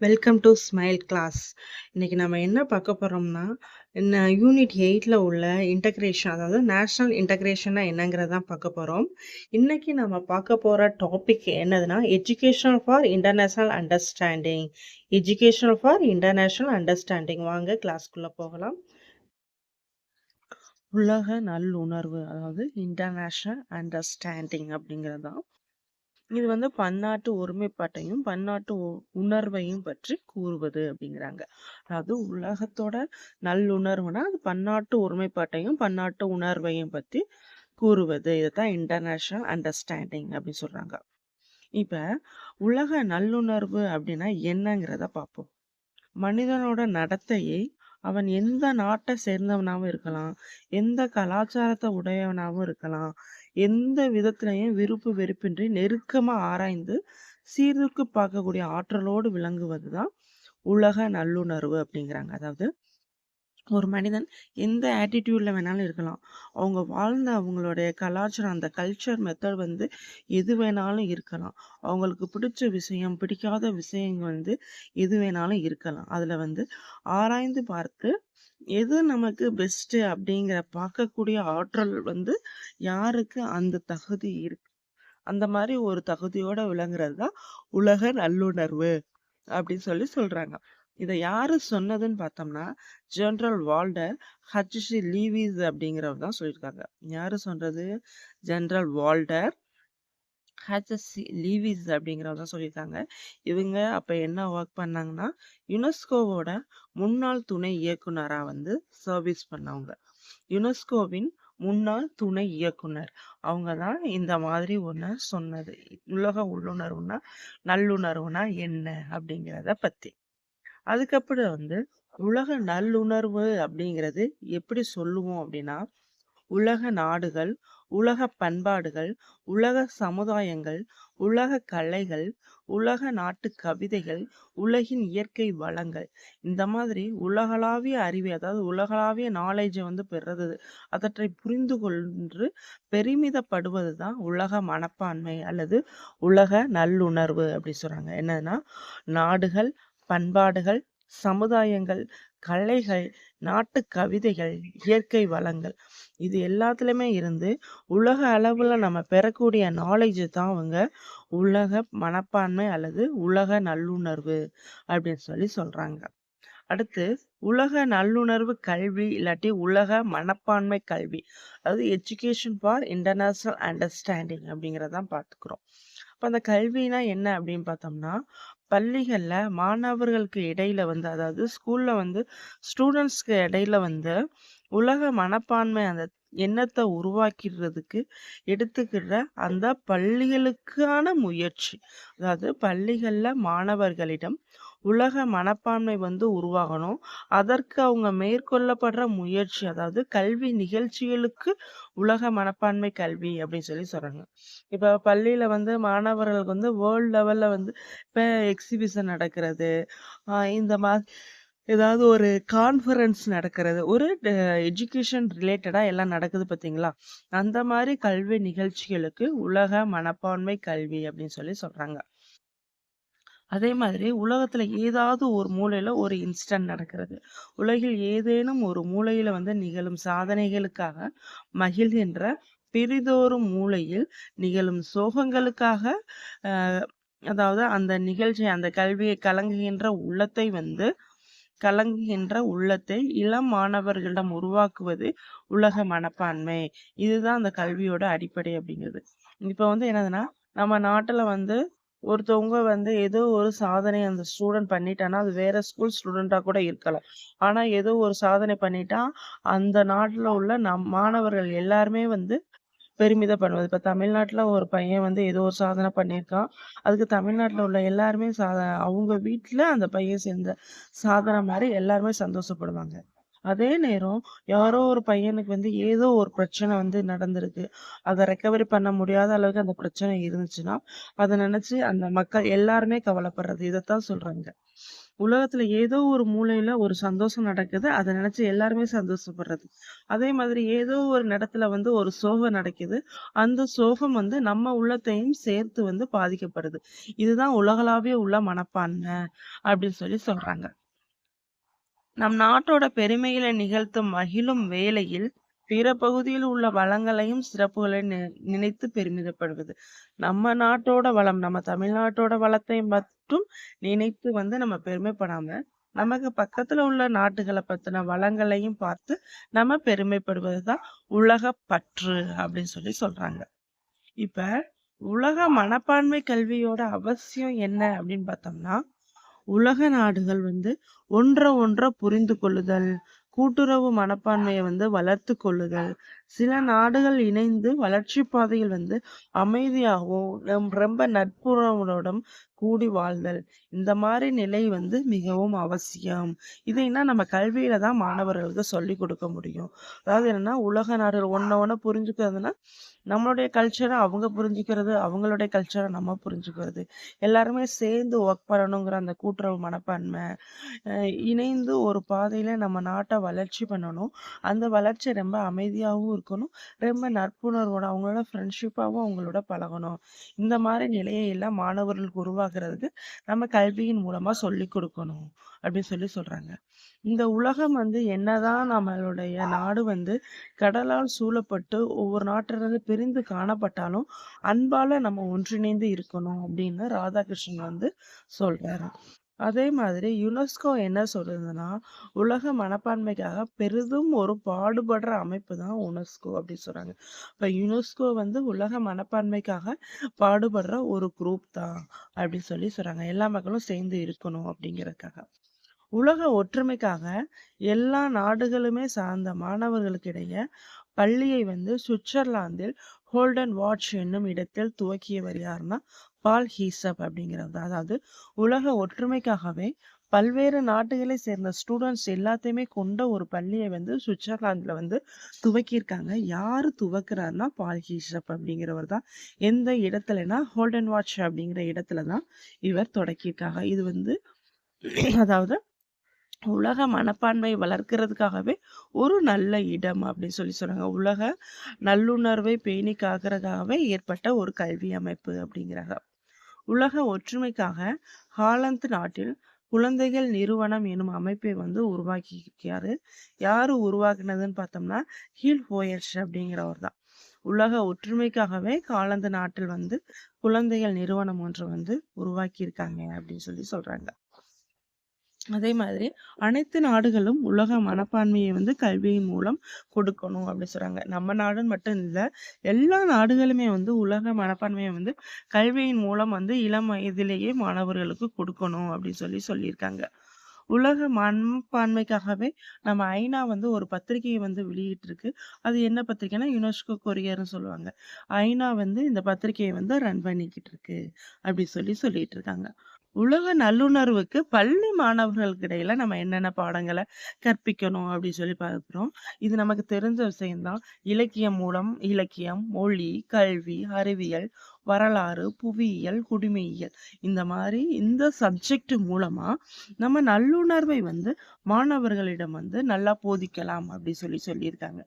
Welcome to smile class இன்றைக்கி நம்ம என்ன பார்க்க போகிறோம்னா என்ன யூனிட் எயிட்டில் உள்ள இன்டகிரேஷன் அதாவது நேஷ்னல் இன்டகிரேஷன்னா என்னங்கிறதான் பார்க்க போகிறோம் இன்றைக்கி நம்ம பார்க்க போகிற டாபிக் என்னதுன்னா education for international understanding education for international understanding வாங்க கிளாஸ்க்குள்ளே போகலாம். உலக நல்லுணர்வு அதாவது இன்டர்நேஷ்னல் அண்டர்ஸ்டாண்டிங் அப்படிங்கிறது தான் இது வந்து பன்னாட்டு ஒருமைப்பாட்டையும் பன்னாட்டு உணர்வையும் பற்றி கூறுவது அப்படிங்கிறாங்க. அதாவது உலகத்தோட நல்லுணர்வுனா அது பன்னாட்டு ஒருமைப்பாட்டையும் பன்னாட்டு உணர்வையும் பற்றி கூறுவது. இதுதான் இன்டர்நேஷ்னல் அண்டர்ஸ்டாண்டிங் அப்படின்னு சொல்றாங்க. இப்ப உலக நல்லுணர்வு அப்படின்னா என்னங்கிறத பார்ப்போம். மனிதனோட நடத்தையை அவன் எந்த நாட்டை சேர்ந்தவனாகவும் இருக்கலாம். எந்த கலாச்சாரத்தை உடையவனாகவும் இருக்கலாம். எந்த விதத்திலையும் விருப்பு வெறுப்பின்றி நெருக்கமாக ஆராய்ந்து சீர்தூக்கி பார்க்கக்கூடிய ஆற்றலோடு விளங்குவது தான் உலக நல்லுணர்வு அப்படிங்கிறாங்க. அதாவது ஒரு மனிதன் எந்த ஆட்டிடியூடில் வேணாலும் இருக்கலாம். அவங்க வாழ்ந்த அவங்களுடைய கலாச்சாரம் அந்த கல்ச்சர் மெத்தட் வந்து எது வேணாலும் இருக்கலாம். அவங்களுக்கு பிடிச்ச விஷயம் பிடிக்காத விஷயங்கள் வந்து எது வேணாலும் இருக்கலாம். அதில் வந்து ஆராய்ந்து பார்த்து எது நமக்கு பெஸ்ட்டு அப்படிங்கிற பார்க்கக்கூடிய ஆற்றல் வந்து யாருக்கு அந்த தகுதி இருக்கு? அந்த மாதிரி ஒரு தகுதியோடு விளங்குறது தான் உலக நல்லுணர்வு அப்படின்னு சொல்லி சொல்கிறாங்க இதை யார் சொன்னதுன்னு பார்த்தோம்னா ஜென்ரல் வால்டர் ஹச்சி லீவிஸ் அப்படிங்கிறவர் தான் சொல்லியிருக்காங்க. யார் சொல்றது? ஜென்ரல் வால்டர் ஹச்எஸ்சி லீவிஸ் அப்படிங்கிறவர் தான் சொல்லியிருக்காங்க. இவங்க அப்போ என்ன ஒர்க் பண்ணாங்கன்னா யுனெஸ்கோவோட முன்னாள் துணை இயக்குனராக வந்து சர்வீஸ் பண்ணவங்க. யுனெஸ்கோவின் முன்னாள் துணை இயக்குனர். அவங்க தான் இந்த மாதிரி ஒன்று சொன்னது. உலக உள்ளுணர்வுனா நல்லுணர்வுனா என்ன அப்படிங்கிறத பற்றி அதுக்கப்புறம் வந்து உலக நல்லுணர்வு அப்படிங்கிறது எப்படி சொல்லுவோம் அப்படின்னா உலக நாடுகள் உலக பண்பாடுகள் உலக சமுதாயங்கள் உலக கலைகள் உலக நாட்டு கவிதைகள் உலகின் இயற்கை வளங்கள். இந்த மாதிரி உலகளாவிய அறிவை அதாவது உலகளாவிய நாலேஜை வந்து பெறுறது அதற்றை புரிந்து கொண்டு பெருமிதப்படுவது தான் உலக மனப்பான்மை அல்லது உலக நல்லுணர்வு அப்படி சொல்றாங்க. என்னதுன்னா நாடுகள் பண்பாடுகள் சமுதாயங்கள் கலைகள் நாட்டு கவிதைகள் இயற்கை வளங்கள். இது எல்லாத்துலயுமே இருந்து உலக அளவுல நம்ம பெறக்கூடிய நாலேஜ் தான் அவங்க உலக மனப்பான்மை அல்லது உலக நல்லுணர்வு அப்படின்னு சொல்லி சொல்றாங்க. அடுத்து உலக நல்லுணர்வு கல்வி இல்லாட்டி உலக மனப்பான்மை கல்வி. அதாவது எஜுகேஷன் ஃபார் இன்டர்நேஷனல் அண்டர்ஸ்டாண்டிங் அப்படிங்கிறதான் பார்த்துக்கிறோம் அப்ப அந்த கல்வினா என்ன அப்படின்னு பார்த்தோம்னா பள்ளிகள்ல மாணவர்களுக்கு இடையில வந்து அதாவது ஸ்கூல்ல வந்து ஸ்டூடெண்ட்ஸ்க்கு இடையில வந்து உலக மனப்பான்மை அந்த எண்ணத்தை உருவாக்கிறதுக்கு எடுத்துக்கிற அந்த பள்ளிகளுக்கான முயற்சி. அதாவது பள்ளிகள்ல மாணவர்களிடம் உலக மனப்பான்மை வந்து உருவாகணும். அதற்கு அவங்க மேற்கொள்ளப்படுற முயற்சி அதாவது கல்வி நிகழ்ச்சிகளுக்கு உலக மனப்பான்மை கல்வி அப்படின்னு சொல்லி சொல்றாங்க. இப்போ பள்ளியில வந்து மாணவர்களுக்கு வந்து வேர்ல்ட் லெவல்ல வந்து இப்போ எக்ஸிபிஷன் நடக்கிறது. இந்த மாதிரி ஏதாவது ஒரு கான்ஃபரன்ஸ் நடக்கிறது. ஒரு எஜுகேஷன் ரிலேட்டடாக எல்லாம் நடக்குது பார்த்தீங்களா அந்த மாதிரி கல்வி நிகழ்ச்சிகளுக்கு உலக மனப்பான்மை கல்வி அப்படின்னு சொல்லி சொல்கிறாங்க அதே மாதிரி உலகத்தில் ஏதாவது ஒரு மூலையில் ஒரு இன்சிடென்ட் நடக்கிறது. உலகில் ஏதேனும் ஒரு மூலையில் வந்து நிகழும் சாதனைகளுக்காக மகிழ்கின்ற பெரிதோறும் மூலையில் நிகழும் சோகங்களுக்காக ஆஹ் அதாவது அந்த நிகழ்ச்சி அந்த கல்வியை கலங்குகின்ற உள்ளத்தை வந்து கலங்குகின்ற உள்ளத்தை இளம் மாணவர்களிடம் உருவாக்குவது உலக மனப்பான்மை. இதுதான் அந்த கல்வியோட அடிப்படை அப்படிங்கிறது. இப்போ வந்து என்னதுன்னா நம்ம நாட்டில் வந்து ஒருத்தவங்க வந்து ஏதோ ஒரு சாதனை அந்த ஸ்டூடெண்ட் பண்ணிட்டான்னா அது வேற ஸ்கூல் ஸ்டூடெண்டா கூட இருக்கலாம். ஆனா ஏதோ ஒரு சாதனை பண்ணிட்டா அந்த நாட்டுல உள்ள நம் மாணவர்கள் எல்லாருமே வந்து பெருமிதம் பண்ணுவது இப்ப தமிழ்நாட்டுல ஒரு பையன் வந்து ஏதோ ஒரு சாதனை பண்ணியிருக்கான். அதுக்கு தமிழ்நாட்டுல உள்ள எல்லாருமே சாத அவங்க வீட்டுல அந்த பையன் செஞ்ச சாதனை மாதிரி எல்லாருமே சந்தோஷப்படுவாங்க. அதே நேரம் யாரோ ஒரு பையனுக்கு வந்து ஏதோ ஒரு பிரச்சனை வந்து நடந்திருக்கு. அதை ரெக்கவரி பண்ண முடியாத அளவுக்கு அந்த பிரச்சனை இருந்துச்சுன்னா அதை நினைச்சு அந்த மக்கள் எல்லாருமே கவலைப்படுறது. இதைத்தான் சொல்றாங்க. உலகத்துல ஏதோ ஒரு மூலையில ஒரு சந்தோஷம் நடக்குது. அதை நினைச்சு எல்லாருமே சந்தோஷப்படுறது. அதே மாதிரி ஏதோ ஒரு இடத்துல வந்து ஒரு சோகம் நடக்குது. அந்த சோகம் வந்து நம்ம உள்ளத்தையும் சேர்த்து வந்து பாதிக்கப்படுது. இதுதான் உலகளாவிய உள்ள மனப்பான்மை அப்படின்னு சொல்லி சொல்றாங்க. நம் நாட்டோட பெருமைகளை நிகழ்த்தும் மகிழும் வேளையில் பிற பகுதியில் உள்ள வளங்களையும் சிறப்புகளை நினைத்து பெருமிதப்படுவது. நம்ம நாட்டோட வளம் நம்ம தமிழ்நாட்டோட வளத்தை மட்டும் நினைத்து வந்து நம்ம பெருமைப்படாம நமக்கு பக்கத்துல உள்ள நாட்டுகளை பத்தின வளங்களையும் பார்த்து நம்ம பெருமைப்படுவதுதான் உலக பற்று அப்படின்னு சொல்லி சொல்றாங்க. இப்ப உலக மனப்பான்மை கல்வியோட அவசியம் என்ன அப்படின்னு பார்த்தோம்னா உலக நாடுகள் வந்து ஒன்ற ஒன்ற புரிந்து கொள்ளுதல் கூட்டுறவு மனப்பான்மையை வந்து வளர்த்து கொள்ளுதல். சில நாடுகள் இணைந்து வளர்ச்சி பாதையில் வந்து அமைதியாகவும் ரொம்ப நட்புறவுடன் கூடி வாழ்தல். இந்த மாதிரி நிலை வந்து மிகவும் அவசியம். இதைன்னா நம்ம கல்வியில தான் மாணவர்களுக்கு சொல்லி கொடுக்க முடியும். அதாவது என்னன்னா உலக நாடுகள் ஒன்ன ஒன்ன புரிஞ்சுக்கிறதுனா நம்மளுடைய கல்ச்சரை அவங்க புரிஞ்சுக்கிறது அவங்களுடைய கல்ச்சரை நம்ம புரிஞ்சுக்கிறது. எல்லாருமே சேர்ந்து ஒர்க் பண்ணணுங்கிற அந்த கூட்டுறவு மனப்பான்மை இணைந்து ஒரு பாதையில நம்ம நாட்டை வளர்ச்சி பண்ணணும். அந்த வளர்ச்சி ரொம்ப அமைதியாகவும் இருக்கணும். ரொம்ப நட்புணர்வோட அவங்களோட ஃப்ரெண்ட்ஷிப்பாகவும் அவங்களோட பழகணும். இந்த மாதிரி நிலையை எல்லாம் மாணவர்களுக்கு உருவாகிறதுக்கு நம்ம கல்வியின் மூலமா சொல்லி கொடுக்கணும். அப்படின்னு சொல்லி சொல்றாங்க. இந்த உலகம் வந்து என்னதான் நம்மளுடைய நாடு வந்து கடலால் சூழப்பட்டு ஒவ்வொரு நாட்டிலிருந்து பிரிந்து காணப்பட்டாலும் அன்பால நம்ம ஒன்றிணைந்து இருக்கணும் அப்படின்னு ராதாகிருஷ்ணன் வந்து சொல்றாரு. அதே மாதிரி யுனெஸ்கோ என்ன சொல்றதுன்னா உலக மனப்பான்மைக்காக பெரிதும் ஒரு பாடுபடுற அமைப்பு தான் யுனெஸ்கோ அப்படின்னு சொல்றாங்க. இப்ப யுனெஸ்கோ வந்து உலக மனப்பான்மைக்காக பாடுபடுற ஒரு குரூப் தான் அப்படின்னு சொல்லி சொல்றாங்க. எல்லா மக்களும் சேர்ந்து இருக்கணும் அப்படிங்கறதுக்காக. உலக ஒற்றுமைக்காக எல்லா நாடுகளுமே சார்ந்த மாணவர்களுக்கிடையே பள்ளியை வந்து சுவிட்சர்லாந்தில் ஹோல்டன் வாட்ச் என்னும் இடத்தில் துவக்கியவர் யாருன்னா பால் ஹீசப் அப்படிங்கிறது அதாவது உலக ஒற்றுமைக்காகவே பல்வேறு நாடுகளை சேர்ந்த ஸ்டூடெண்ட்ஸ் எல்லாத்தையுமே கொண்ட ஒரு பள்ளியை வந்து சுவிட்சர்லாந்தில் வந்து துவக்கியிருக்காங்க. யார் துவக்குறாருன்னா பால் ஹீசப் அப்படிங்கிறவர் தான். எந்த இடத்துலனா ஹோல்டன் வாட்ச் அப்படிங்கிற இடத்துல தான் இவர் தொடக்கியிருக்காங்க. இது வந்து அதாவது உலக மனப்பான்மை வளர்க்கறதுக்காகவே ஒரு நல்ல இடம் அப்படின்னு சொல்லி சொல்றாங்க உலக நல்லுணர்வை பேணி காக்கிறதுக்காகவே ஏற்பட்ட ஒரு கல்வி அமைப்பு அப்படிங்கிறாங்க. உலக ஒற்றுமைக்காக ஹாலந்து நாட்டில் குழந்தைகள் நிறுவனம் எனும் அமைப்பை வந்து உருவாக்கியிருக்காரு யாரு உருவாக்குனதுன்னு பார்த்தோம்னா ஹில் ஹோயர்ஸ் அப்படிங்கிறவர் தான். உலக ஒற்றுமைக்காகவே காலந்து நாட்டில் வந்து குழந்தைகள் நிறுவனம் ஒன்று வந்து உருவாக்கியிருக்காங்க அப்படின்னு சொல்லி சொல்றாங்க. அதே மாதிரி அனைத்து நாடுகளும் உலக மனப்பான்மையை வந்து கல்வியின் மூலம் கொடுக்கணும் அப்படின்னு சொல்றாங்க. நம்ம நாடுன்னு மட்டும் இல்லை எல்லா நாடுகளுமே வந்து உலக மனப்பான்மையை வந்து கல்வியின் மூலம் வந்து இளம் வயதிலேயே மாணவர்களுக்கு கொடுக்கணும் அப்படின்னு சொல்லி சொல்லியிருக்காங்க. உலக மனப்பான்மைக்காகவே நம்ம ஐநா வந்து ஒரு பத்திரிகையை வந்து வெளியிட்டிருக்கு. அது என்ன பத்திரிகைன்னா யுனெஸ்கோ கொரியர்னு சொல்லுவாங்க. ஐநா வந்து இந்த பத்திரிகையை வந்து ரன் பண்ணிக்கிட்டு இருக்கு அப்படி சொல்லி சொல்லிட்டு இருக்காங்க உலக நல்லுணர்வுக்கு பள்ளி மாணவர்களுக்கு இடையில நம்ம என்னென்ன பாடங்களை கற்பிக்கணும் அப்படின்னு சொல்லி பார்க்குறோம். இது நமக்கு தெரிஞ்ச விஷயம்தான். இலக்கியம் மூலம் இலக்கியம் மொழி கல்வி அறிவியல் வரலாறு புவியியல் குடிமையியல் இந்த மாதிரி இந்த சப்ஜெக்ட் மூலமா நம்ம நல்லுணர்வை வந்து மாணவர்களிடம் வந்து நல்லா போதிக்கலாம் அப்படின்னு சொல்லி சொல்லியிருக்காங்க.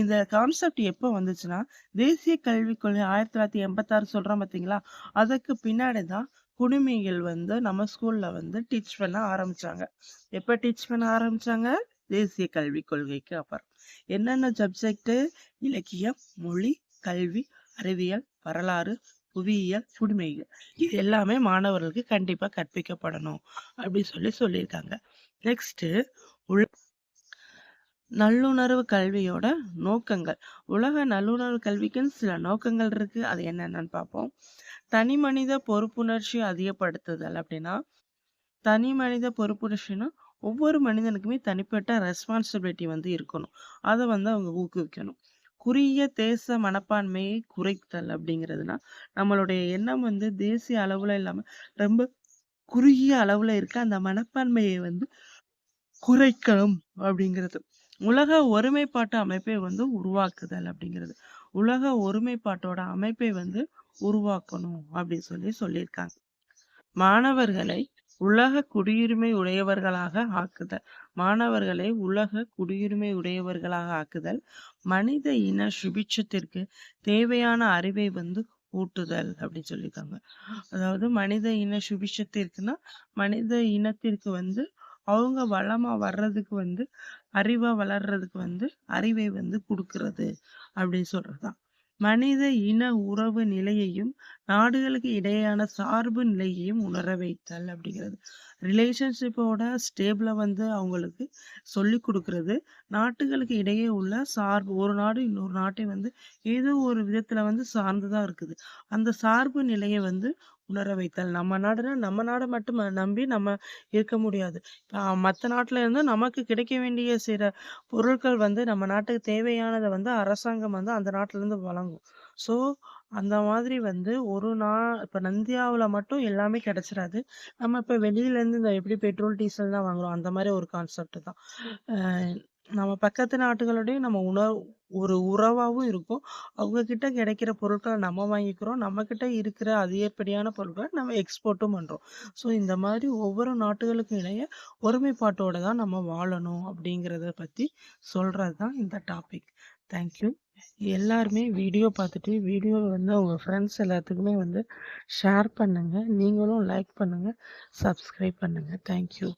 இந்த கான்செப்ட் எப்போ வந்துச்சுன்னா தேசிய கல்விக் கொள்கை ஆயிரத்தி தொள்ளாயிரத்தி எண்பத்தாறு சொல்கிறோம் பார்த்தீங்களா அதுக்கு பின்னாடி தான் குடிமைகள் வந்து நம்ம ஸ்கூல்ல வந்து டீச் பண்ண ஆரம்பிச்சாங்க. எப்ப டீச் பண்ண ஆரம்பிச்சாங்க? தேசிய கல்விக் கொள்கைக்கு அப்புறம். என்னென்ன சப்ஜெக்ட் இலக்கியம் மொழி கல்வி அறிவியல் வரலாறு புவியியல் குடிமைகள் இது எல்லாமே மாணவர்களுக்கு கண்டிப்பா கற்பிக்கப்படணும். அப்படின்னு சொல்லி சொல்லியிருக்காங்க. நெக்ஸ்ட் உள் நல்லுணர்வு கல்வியோட நோக்கங்கள். உலக நல்லுணர்வு கல்விக்குன்னு சில நோக்கங்கள் இருக்கு. அது என்னென்னு பார்ப்போம். தனி மனித பொறுப்புணர்ச்சி அதிகப்படுத்துதல் அப்படின்னா தனி மனித பொறுப்புணர்ச்சின்னா ஒவ்வொரு மனிதனுக்குமே தனிப்பட்ட ரெஸ்பான்சிபிலிட்டி வந்து இருக்கணும். அதை வந்து அவங்க ஊக்குவிக்கணும். குறுகிய தேச மனப்பான்மையை குறைத்தல் அப்படிங்கிறதுனா நம்மளுடைய எண்ணம் வந்து தேசிய அளவுல இல்லாம ரொம்ப குறுகிய அளவுல இருக்க அந்த மனப்பான்மையை வந்து குறைக்கணும் அப்படிங்கிறது. உலக ஒருமைப்பாட்டு அமைப்பை வந்து உருவாக்குதல் அப்படிங்கிறது. உலக ஒருமைப்பாட்டோட அமைப்பை வந்து உருவாக்கணும் அப்படின்னு சொல்லி சொல்லியிருக்காங்க. மாணவர்களை உலக குடியுரிமை உடையவர்களாக ஆக்குதல். மாணவர்களை உலக குடியுரிமை உடையவர்களாக ஆக்குதல். மனித இன சுபிட்சத்திற்கு தேவையான அறிவை வந்து ஊட்டுதல் அப்படின்னு சொல்லியிருக்காங்க. அதாவது மனித இன சுபிட்சத்திற்குன்னா மனித இனத்திற்கு வந்து அவங்க வளமா வர்றதுக்கு வந்து அறிவா வளர்றதுக்கு வந்து அறிவை வந்து கொடுக்கறது அப்படின்னு சொல்றதுதான். மனித இன உறவு நிலையையும் நாடுகளுக்கு இடையேயான சார்பு நிலையையும் உணர வைத்தல் அப்படிங்கிறது. ரிலேஷன்ஷிப்போட ஸ்டேபிளை வந்து அவங்களுக்கு சொல்லி கொடுக்கறது. நாட்டுகளுக்கு இடையே உள்ள சார்பு ஒரு நாடு இன்னொரு நாட்டை வந்து ஏதோ ஒரு விதத்துல வந்து சார்ந்து தான் இருக்குது. அந்த சார்பு நிலையை வந்து உணர வைத்தல். நம்ம நாடுனா நம்ம நாடை மட்டும் நம்பி நம்ம இருக்க முடியாது. மற்ற நாட்டில் இருந்து நமக்கு கிடைக்க வேண்டிய சில பொருட்கள் வந்து நம்ம நாட்டுக்கு தேவையானதை வந்து அரசாங்கம் வந்து அந்த நாட்டிலேருந்து வழங்கும். ஸோ அந்த மாதிரி வந்து ஒரு நா இப்போ நந்தியாவில் மட்டும் எல்லாமே கிடச்சிடாது நம்ம இப்போ வெளியிலேருந்து இந்த எப்படி பெட்ரோல் டீசல் தான் வாங்குறோம் அந்த மாதிரி ஒரு கான்செப்ட் தான். நம்ம பக்கத்து நாட்டுகளோடையும் நம்ம உணவு ஒரு உறவாகவும் இருக்கும். அவங்க கிட்ட கிடைக்கிற பொருட்களை நம்ம வாங்கிக்கிறோம். நம்ம கிட்ட இருக்கிற அதிகப்படியான பொருட்களை நம்ம எக்ஸ்போர்ட்டும் பண்றோம். ஸோ இந்த மாதிரி ஒவ்வொரு நாட்டுகளுக்கும் இடையே ஒருமைப்பாட்டோட தான் நம்ம வாழணும் அப்படிங்கிறத பத்தி சொல்றது தான் இந்த டாபிக் தேங்க்யூ எல்லாருமே வீடியோ பார்த்துட்டு வீடியோ வந்து உங்கள் ஃப்ரெண்ட்ஸ் எல்லாத்துக்குமே வந்து ஷேர் பண்ணுங்கள் நீங்களும் லைக் பண்ணுங்கள் சப்ஸ்கிரைப் பண்ணுங்கள் தேங்க்யூ